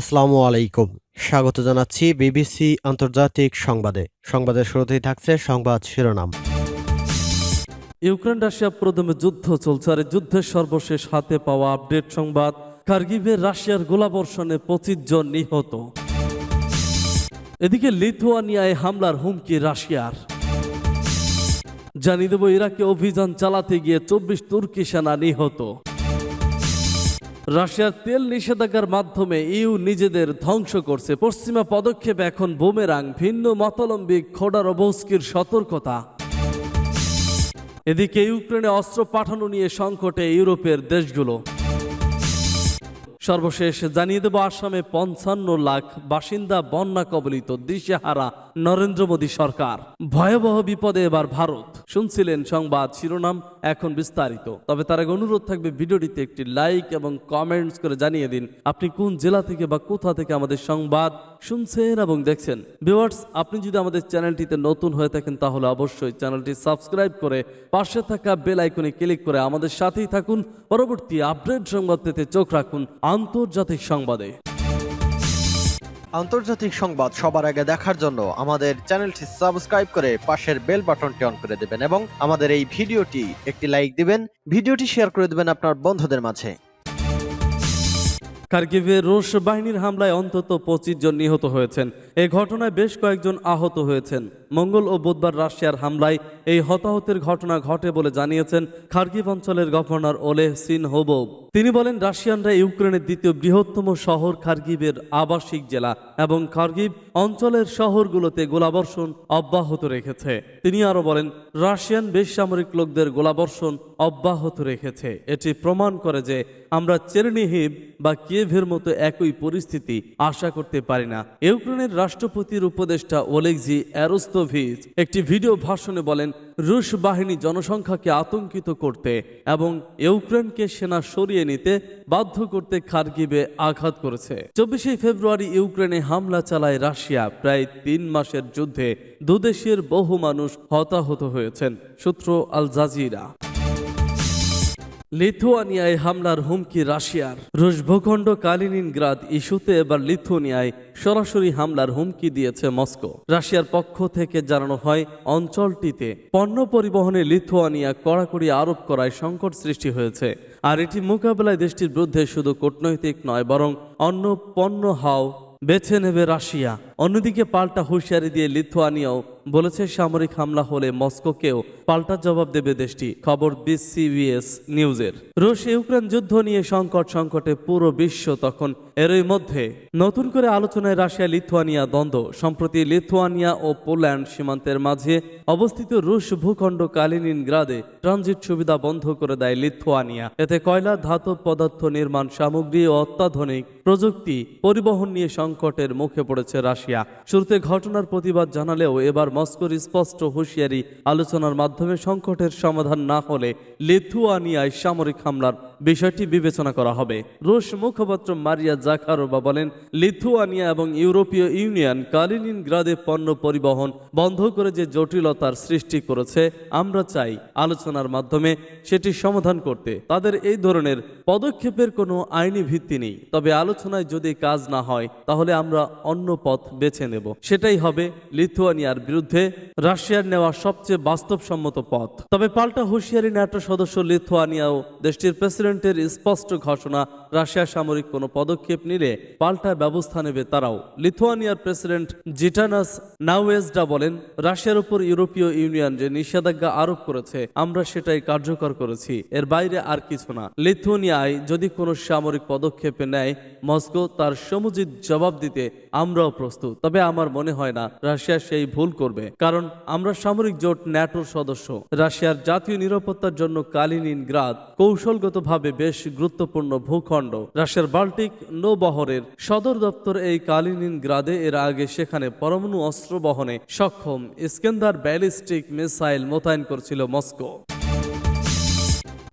আসসালামু আলাইকুম। স্বাগত জানাচ্ছি বিবিসি আন্তর্জাতিক সংবাদে। সংবাদের শুরুতেই থাকছে সংবাদ শিরোনাম। ইউক্রেন রাশিয়া প্রথমে যুদ্ধ চলছে আর যুদ্ধের সর্বশেষ হাতে পাওয়া আপডেট সংবাদ কার্গিভে রাশিয়ার গোলাবর্ষণে পঁচিশ জন নিহত। এদিকে লিথুয়ানিয়ায় হামলার হুমকি রাশিয়ার। জানিয়ে দেব, ইরাকে অভিযান চালাতে গিয়ে চব্বিশ তুর্কি সেনা নিহত। রাশিয়ার তেল নিষেধাজ্ঞার মাধ্যমে ইউ নিজেদের ধ্বংস করছে। পশ্চিমা পদক্ষেপ এখন বুমেরাং, ভিন্ন মতলম্বী খোডারোভস্কির সতর্কতা। এদিকে ইউক্রেনে অস্ত্র পাঠানো নিয়ে সংকটে ইউরোপের দেশগুলো। সর্বশেষ জানিয়ে দেব, আসামে পঞ্চান্ন লাখ বাসিন্দা বন্যা কবলিত দিশেহারা নরেন্দ্র মোদী সরকার। ভয়াবহ বিপদে এবার ভারত। শুনছিলেন সংবাদ শিরোনাম এখন বিস্তারিত। তবে তার আগে অনুরোধ থাকবে ভিডিওটিতে একটি লাইক এবং কমেন্টস করে জানিয়ে দিন, আপনি কোন জেলা থেকে বা কোথা থেকে আমাদের সংবাদ শুনছেন এবং দেখছেন। ভিউয়ার্স আপনি যদি আমাদের চ্যানেলটিতে নতুন হয়ে থাকেন, তাহলে অবশ্যই চ্যানেলটি সাবস্ক্রাইব করে পাশে থাকা বেল আইকনে ক্লিক করে আমাদের সাথেই থাকুন। পরবর্তী আপডেট সংবাদ পেতে চোখ রাখুন আন্তর্জাতিক সংবাদে। আন্তর্জাতিক সংবাদ সবার আগে দেখার জন্য আমাদের চ্যানেলটি সাবস্ক্রাইব করে পাশের বেল বাটনটি অন করে দেবেন এবং আমাদের এই ভিডিওটি একটি লাইক দিবেন, ভিডিওটি শেয়ার করে দেবেন আপনার বন্ধুদের মাঝে। কার্গিভে রুশ বাহিনীর হামলায় অন্তত পঁচিশ জন নিহত হয়েছেন। এই ঘটনায় বেশ কয়েকজন আহত হয়েছেন। মঙ্গল ও বুধবার রাশিয়ার হামলায় এই হতাহতের ঘটনা ঘটে বলে জানিয়েছেন খার্গিভ অঞ্চলের গভর্নর ওলেহ সিন হোবব তিনি বলেন, রাশিয়ানরা ইউক্রেনের দ্বিতীয় বৃহত্তম শহর খার্গিবের আবাসিক জেলা এবং খার্গিব অঞ্চলের শহরগুলোতে গোলাবর্ষণ অব্যাহত রেখেছে। তিনি আরও বলেন, রাশিয়ান বেসামরিক লোকদের গোলাবর্ষণ অব্যাহত রেখেছে। এটি প্রমাণ করে যে আমরা চেরনিহিব বা কিয়েভের মতো একই পরিস্থিতি আশা করতে পারি না। ইউক্রেনের রাষ্ট্রপতির উপদেষ্টা ওলেগজি অ্যারোস্তোভিচ একটি ভিডিও ভাষণে বলেন রুশ বাহিনী জনসংখ্যাকে আতঙ্কিত করতে এবং ইউক্রেনকে সেনা সরিয়ে নিতে বাধ্য করতে খার্গিবে আঘাত করেছে। চব্বিশে ফেব্রুয়ারি ইউক্রেনে হামলা চালায় রাশিয়া। প্রায় তিন মাসের যুদ্ধে দুদেশের বহু মানুষ হতাহত হয়েছেন, সূত্র আল জাজিরা। লিথুয়ানিয়ায় হামলার হুমকি রাশিয়ার। রুশ ভূখণ্ড কালিনিনগ্রাদ ইস্যুতে এবার লিথুয়ানিয়ায় সরাসরি হামলার হুমকি দিয়েছে মস্কো। রাশিয়ার পক্ষ থেকে জানানো হয়, অঞ্চলটিতে পণ্য পরিবহনে লিথুয়ানিয়া কড়াকড়ি আরোপ করায় সংকট সৃষ্টি হয়েছে। আর এটি মোকাবেলায় দেশটির বিরুদ্ধে শুধু কূটনৈতিক নয়, বরং অন্য পণ্য হাও বেছে নেবে রাশিয়া। অন্যদিকে পাল্টা হুঁশিয়ারি দিয়ে লিথুয়ানিয়াও বলেছে, সামরিক হামলা হলে মস্কোকেও পাল্টা জবাব দেবে দেশটি, খবর বিসিবিএস নিউজের। রুশ ইউক্রেন যুদ্ধ নিয়ে সংকট সংকটে পুরো বিশ্ব তখন এরই মধ্যে। নতুন করে আলোচনায় রাশিয়া লিথুয়ানিয়া দ্বন্দ্ব। সম্প্রতি লিথুয়ানিয়া ও পোল্যান্ড সীমান্তের মাঝে অবস্থিত রুশ ভূখণ্ড কালিনিনগ্রাদে ট্রানজিট সুবিধা বন্ধ করে দেয় লিথুয়ানিয়া। এতে কয়লা, ধাতব পদার্থ নির্মাণ সামগ্রী ও অত্যাধুনিক প্রযুক্তি পরিবহন নিয়ে সংকটের মুখে পড়েছে রাশিয়া। শুরুতে ঘটনার প্রতিবাদ জানালেও এবার মস্কোর স্পষ্ট হুঁশিয়ারি আলোচনার মাধ্যমে সংকটের সমাধান না হলে লিথুয়ানিয়ায় সামরিক হামলার বিষয়টি বিবেচনা করা হবে। রুশ মুখপাত্র মারিয়া জাখারোবা বলেন, লিথুয়ানিয়া এবং ইউরোপীয় ইউনিয়ন কালিনিনগ্রাদে পণ্য পরিবহন বন্ধ করে যে জটিলতার সৃষ্টি করেছে, আমরা চাই আলোচনার মাধ্যমে সেটি সমাধান করতে। তাদের এই ধরনের পদক্ষেপের কোনো আইনি ভিত্তি নেই। তবে আলোচনায় যদি কাজ না হয়, তাহলে আমরা অন্য পথ বেছে নেব। সেটাই হবে লিথুয়ানিয়ার বিরুদ্ধে রাশিয়ার নেওয়া সবচেয়ে বাস্তবসম্মত পথ। তবে পাল্টা হুঁশিয়ারি ন্যাটো সদস্য লিথুয়ানিয়াও দেশটির প্রেসিডেন্টের স্পষ্ট ঘোষণা রাশিয়া সামরিক কোনো পদক্ষেপ নিলে পাল্টা ব্যবস্থা নেবে তারাও। লিথুয়ানিয়ার প্রেসিডেন্ট জিটানাস নাওয়েজডা বলেন, রাশিয়ার উপর ইউরোপীয় ইউনিয়ন যে নিষেধাজ্ঞা আরোপ করেছে, আমরা সেটাই কার্যকর করেছি, এর বাইরে আর কিছু না। লিথুয়ানিয়ায় যদি কোনো সামরিক পদক্ষেপে নেয়, মস্কো তার সমুচিত জবাব দিতে আমরাও প্রস্তুত। তবে আমার মনে হয় না, রাশিয়া সেই ভুল করবে, কারণ আমরা সামরিক জোট ন্যাটোর সদস্য। রাশিয়ার জাতীয় নিরাপত্তার জন্য কালিনিনগ্রাদ কৌশলগতভাবে বেশ গুরুত্বপূর্ণ ভূখণ্ড। রাশিয়ার বাল্টিক নৌবহরের সদর দপ্তর এই কালিনিনগ্রাদে এর আগে সেখানে পরমাণু অস্ত্র বহনে সক্ষম ইস্কেন্দার ব্যালিস্টিক মিসাইল মোতায়েন করছিল মস্কো।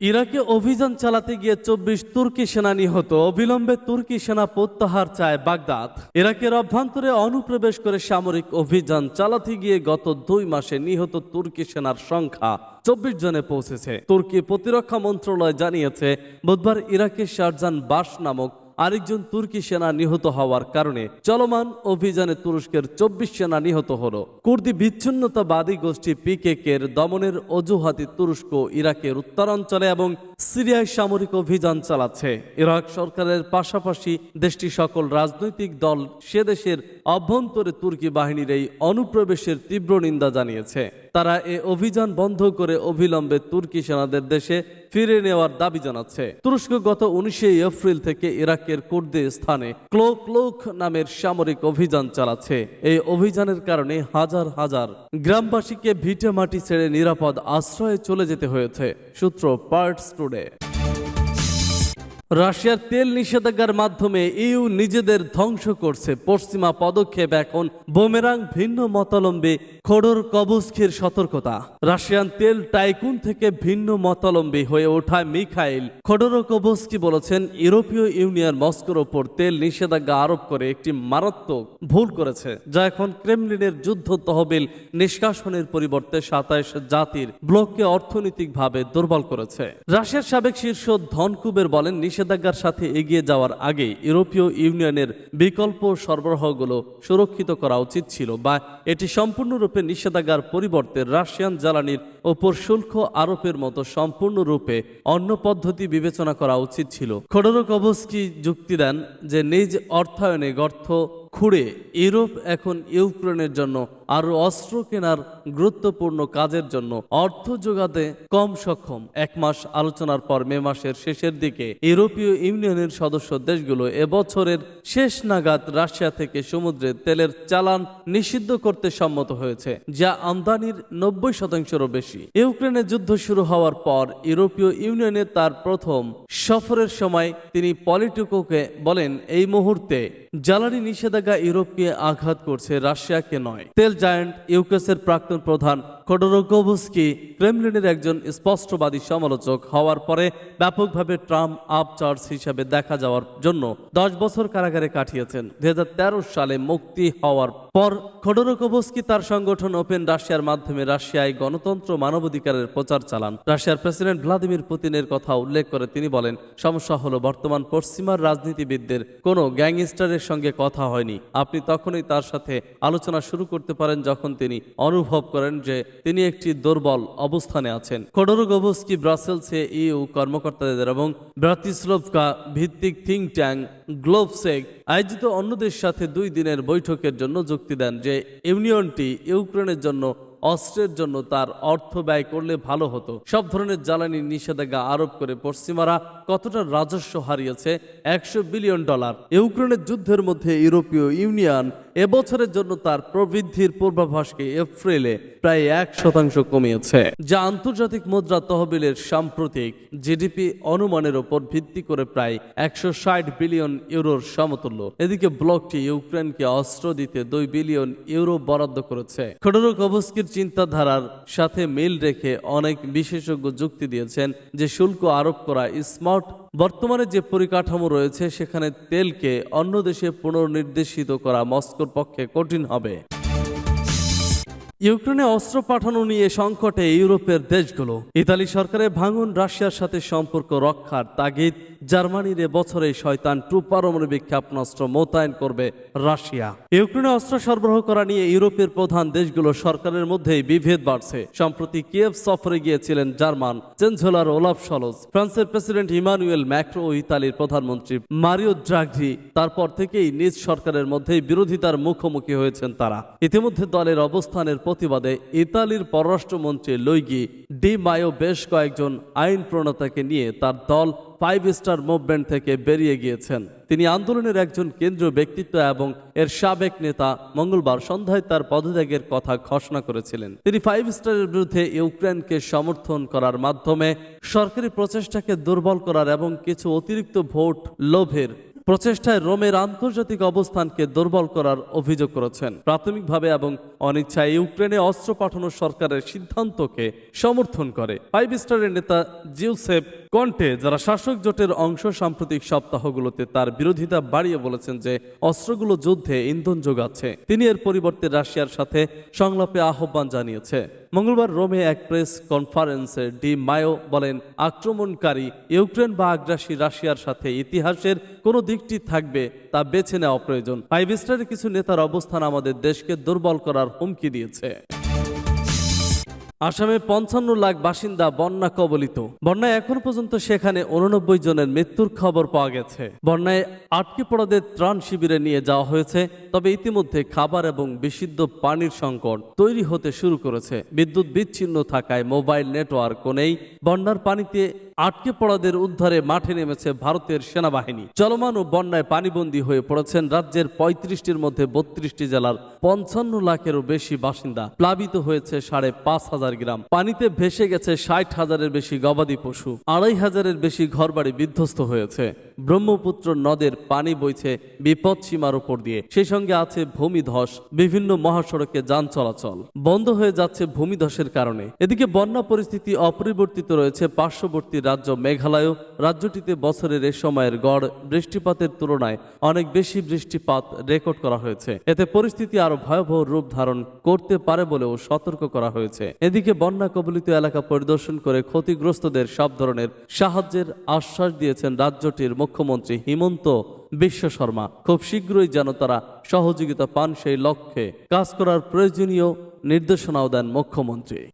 ইরাকে অভিযান চালাতে গিয়ে চব্বিশ তুর্কি সেনা নিহত। অবিলম্বে তুর্কি সেনা প্রত্যাহার চায় বাগদাদ। ইরাকের অভ্যন্তরে অনুপ্রবেশ করে সামরিক অভিযান চালাতে গিয়ে গত দুই মাসে নিহত তুর্কি সেনার সংখ্যা চব্বিশ জনে পৌঁছেছে। তুর্কি প্রতিরক্ষা মন্ত্রণালয় জানিয়েছে, বুধবার ইরাকের শারজান বাস নামক আরেকজন তুর্কি সেনা নিহত হওয়ার কারণে চলমান অভিযানে তুরস্কের চব্বিশ সেনা নিহত হল। কুর্দি বিচ্ছিন্নতাবাদী গোষ্ঠী পিকেকের দমনের অজুহাতে তুরস্ক ইরাকের উত্তরাঞ্চলে এবং সিরিয়ায় সামরিক অভিযান চালাচ্ছে। ইরাক সরকারের পাশাপাশি দেশটির সকল রাজনৈতিক দল সে দেশের অভ্যন্তরে তুর্কি বাহিনীর এই অনুপ্রবেশের তীব্র নিন্দা জানিয়েছে। তারা এ অভিযান বন্ধ করে অবিলম্বে তুর্কি সেনাদের দেশে ফিরে নেওয়ার দাবি জানাচ্ছে। তুরস্ক গত উনিশে এপ্রিল থেকে ইরাকের কুর্দি স্থানে ক্লোক নামের সামরিক অভিযান চালাচ্ছে। এই অভিযানের কারণে হাজার হাজার গ্রামবাসীকে ভিটে মাটি ছেড়ে নিরাপদ আশ্রয়ে চলে যেতে হয়েছে, সূত্র পার্টস টুডে। রাশিয়ার তেল নিষেধাজ্ঞার মাধ্যমে ইউ নিজেদের ধ্বংস করছে। পশ্চিমা পদক্ষেপ এখন বোমেরাং ভিন্ন মতালম্বী খোডর কবস্কির সতর্কতা। রাশিয়ান তেল টাইকুন থেকে ভিন্ন মতালম্বী হয়ে ওঠায় মিখাইল। খোডর কবস্কি বলেছেন, ইউরোপীয় ইউনিয়ন মস্কোর ওপর তেল নিষেধাজ্ঞা আরোপ করে একটি মারাত্মক ভুল করেছে, যা এখন ক্রেমলিনের যুদ্ধ তহবিল নিষ্কাশনের পরিবর্তে সাতাইশ জাতির ব্লককে অর্থনৈতিকভাবে দুর্বল করেছে। রাশিয়ার সাবেক শীর্ষ ধনকুবের বলেন নিষেধাজ্ঞার সাথে এগিয়ে যাওয়ার আগে ইউরোপীয় ইউনিয়নের বিকল্প সরবরাহগুলো সুরক্ষিত করা উচিত ছিল বা এটি সম্পূর্ণরূপে নিষেধাজ্ঞার পরিবর্তে রাশিয়ান জ্বালানির ওপর শুল্ক আরোপের মতো সম্পূর্ণরূপে অন্য পদ্ধতি বিবেচনা করা উচিত ছিল। খোডরকভস্কি যুক্তি দেন যে নিজ অর্থায়নে গর্থ খুঁড়ে ইউরোপ এখন ইউক্রেনের জন্য আরও অস্ত্র কেনার গুরুত্বপূর্ণ কাজের জন্য অর্থ যোগাতে কম সক্ষম। এক মাস আলোচনার পর মে মাসের শেষের দিকে ইউরোপীয় ইউনিয়নের সদস্য দেশগুলো এবছরের শেষ নাগাদ রাশিয়া থেকে সমুদ্রে তেলের চালান নিষিদ্ধ করতে সম্মত হয়েছে, যা আমদানির নব্বই শতাংশেরও বেশি। ইউক্রেনের যুদ্ধ শুরু হওয়ার পর ইউরোপীয় ইউনিয়নের তার প্রথম সফরের সময় তিনি পলিটিকোকে বলেন, এই মুহূর্তে জ্বালানি নিষেধাজ্ঞা ইউরোপকে আঘাত করছে, রাশিয়াকে নয়। তেল জায়ান্ট ইউকেসের প্রাক্তন প্রধান। খোডরোকোভস্কি ক্রেমলিনের একজন স্পষ্টবাদী সমালোচক হওয়ার পরে ব্যাপকভাবে ট্রাম্প আপ চার্জ হিসাবে দেখা যাওয়ার জন্য দশ বছর কারাগারে কাটিয়েছেন। দুই সালে মুক্তি হওয়ার পর খোডরোকোভস্কি তার সংগঠন ওপেন রাশিয়ার মাধ্যমে রাশিয়ায় গণতন্ত্র মানবাধিকারের প্রচার চালান। রাশিয়ার প্রেসিডেন্ট ভ্লাদিমির পুতিনের কথা উল্লেখ করে তিনি বলেন, সমস্যা হলো বর্তমান পশ্চিমার রাজনীতিবিদদের কোনো গ্যাংস্টারের সঙ্গে কথা হয়নি। আপনি তখনই তার সাথে আলোচনা শুরু করতে পারেন যখন তিনি অনুভব করেন যে তিনি একটি দুর্বল অবস্থানে আছেন। খোডরগোভস্কি ব্রাসেলসে ইউ কর্মকর্তাদের এবং ব্রাতিস্লোভকা ভিত্তিক থিঙ্ক ট্যাং গ্লোভসেক আয়োজিত অন্যদের সাথে দুই দিনের বৈঠকের জন্য যুক্তি দেন যে, ইউনিয়নটি ইউক্রেনের জন্য অস্ত্রের জন্য তার অর্থ ব্যয় করলে ভালো হতো। সব ধরনের জ্বালানি নিষেধাজ্ঞা আরোপ করে পশ্চিমারা কতটা রাজস্ব হারিয়েছে? একশো বিলিয়ন ডলার। ইউক্রেনের যুদ্ধের মধ্যে ইউরোপীয় ইউনিয়ন এবছরের জন্য তার প্রবৃদ্ধির পূর্বাভাসকে এপ্রিলে প্রায় এক শতাংশ কমিয়েছে। যা আন্তর্জাতিক মুদ্রা তহবিলের সাম্প্রতিক জিডিপি অনুমানের ওপর ভিত্তি করে প্রায় একশো ষাট বিলিয়ন ইউরোর সমতুল্য। এদিকে ব্লকটি ইউক্রেনকে অস্ত্র দিতে দুই বিলিয়ন ইউরো বরাদ্দ করেছে। খোডরোকভস্কির চিন্তাধারার সাথে মিল রেখে অনেক বিশেষজ্ঞ যুক্তি দিয়েছেন যে শুল্ক আরোপ করা স্মার্ট। বর্তমানে যে পরিকাঠামো রয়েছে, সেখানে তেলকে অন্য দেশে পুনর্নির্দেশিত করা মস্কোর পক্ষে কঠিন হবে। ইউক্রেনে অস্ত্র পাঠানো নিয়ে সংকটে ইউরোপের দেশগুলো। ইতালি সরকারের ভাঙন রাশিয়ার সাথে সম্পর্ক রক্ষার তাগিদ জার্মানির বছরে শয়তান টু পারমাণবিক ক্ষেপণাস্ত্র মোতায়েন করবে রাশিয়া। ইউক্রেনে অস্ত্র সরবরাহ করা নিয়ে ইউরোপের প্রধান দেশগুলো সরকারের মধ্যেই বিভেদ বাড়ছে। সম্প্রতি কিয়েভ সফরে গিয়েছিলেন জার্মান চ্যান্সেলর ওলাফ সলজ। ফ্রান্সের প্রেসিডেন্ট ইমানুয়েল ম্যাক্রো ও ইতালির প্রধানমন্ত্রী মারিও ড্রাগি তারপর থেকেই নিজ সরকারের মধ্যেই বিরোধিতার মুখোমুখি হয়েছেন তারা। ইতিমধ্যে দলের অবস্থানের প্রতিবাদে ইতালির পররাষ্ট্রমন্ত্রী লুইগি ডি মায়ো বেশ কয়েকজন আইন প্রণেতাকে নিয়ে তার দল ফাইভ স্টার মুভমেন্ট থেকে বেরিয়ে গিয়েছেন। তিনি আন্দোলনের একজন কেন্দ্রীয় ব্যক্তিত্ব এবং এর সাবেক নেতা মঙ্গলবার সন্ধ্যায় তার পদত্যাগের কথা ঘোষণা করেছিলেন। তিনি ফাইভ স্টারের বিরুদ্ধে ইউক্রেনকে সমর্থন করার মাধ্যমে সরকারি প্রচেষ্টাকে দুর্বল করার এবং কিছু অতিরিক্ত ভোট লোভের প্রচেষ্টায় রোমের আন্তর্জাতিক অবস্থানকে দুর্বল করার অভিযোগ করেছেন। প্রাথমিকভাবে এবং অনিচ্ছায় ইউক্রেনে অস্ত্র পাঠানোর সরকারের সিদ্ধান্তকে সমর্থন করে। ফাইভ স্টারের নেতা জিউসেফ কন্টে, যারা শাসক জোটের অংশ সাম্প্রতিক সপ্তাহগুলোতে তার বিরোধিতা বাড়িয়ে বলেছেন যে অস্ত্রগুলো যুদ্ধে ইন্ধন যোগাচ্ছে। তিনি এর পরিবর্তে রাশিয়ার সাথে সংলাপে আহ্বান জানিয়েছে। মঙ্গলবার রোমে এক প্রেস কনফারেন্সে ডি মায়ো বলেন, আক্রমণকারী ইউক্রেন বা আগ্রাসী রাশিয়ার সাথে ইতিহাসের কোন দিকটি থাকবে তা বেছে নেওয়া প্রয়োজন। ফাইভ স্টারের কিছু নেতার অবস্থান আমাদের দেশকে দুর্বল করার হুমকি দিয়েছে। আসামে পঞ্চান্ন লাখ বাসিন্দা বন্যা কবলিত। বন্যায় এখন পর্যন্ত সেখানে উননব্বই জনের মৃত্যুর খবর পাওয়া গেছে। বন্যায় আটকে পড়াদের ত্রাণ শিবিরে নিয়ে যাওয়া হয়েছে, তবে ইতিমধ্যে খাবার এবং বিশুদ্ধ পানির সংকট তৈরি হতে শুরু করেছে। বিদ্যুৎ বিচ্ছিন্ন থাকায় মোবাইল নেটওয়ার্ক নেই। বন্যার পানিতে আটকে পড়াদের উদ্ধারে মাঠে নেমেছে ভারতের সেনাবাহিনী। চলমান ও বন্যায় পানিবন্দী হয়ে পড়েছেন রাজ্যের পঁয়ত্রিশটির মধ্যে বত্রিশটি জেলার পঞ্চান্ন লাখেরও বেশি বাসিন্দা। প্লাবিত হয়েছে সাড়ে পাঁচ হাজার গ্রাম। পানিতে ভেসে গেছে ষাট হাজারের বেশি গবাদি পশু। আড়াই হাজারের বেশি ঘরবাড়ি বিধ্বস্ত হয়েছে। ব্রহ্মপুত্র নদের পানি বইছে বিপদ সীমার উপর দিয়ে। সেই সঙ্গে আছে ভূমিধস, বিভিন্ন মহাসড়কে যান চলাচল। বন্ধ হয়ে যাচ্ছে ভূমিধসের কারণে। এদিকে বন্যা পরিস্থিতি অপরিবর্তিত রয়েছে পার্শ্ববর্তী রাজ্য মেঘালয়। রাজ্যটিতে বছরের এ সময়ের গড় বৃষ্টিপাতের তুলনায় অনেক বেশি বৃষ্টিপাত রেকর্ড করা হয়েছে। এতে পরিস্থিতি আরও ভয়াবহ রূপ ধারণ করতে পারে বলেও সতর্ক করা হয়েছে। এদিকে বন্যা কবলিত এলাকা পরিদর্শন করে ক্ষতিগ্রস্তদের সব ধরনের সাহায্যের আশ্বাস দিয়েছেন রাজ্যটির মুখ্যমন্ত্রী হিমন্ত বিশ্ব শর্মা। খুব শীঘ্রই যেন তারা সহযোগিতা পান সেই লক্ষ্যে কাজ করার প্রয়োজনীয় নির্দেশনাও দেন মুখ্যমন্ত্রী।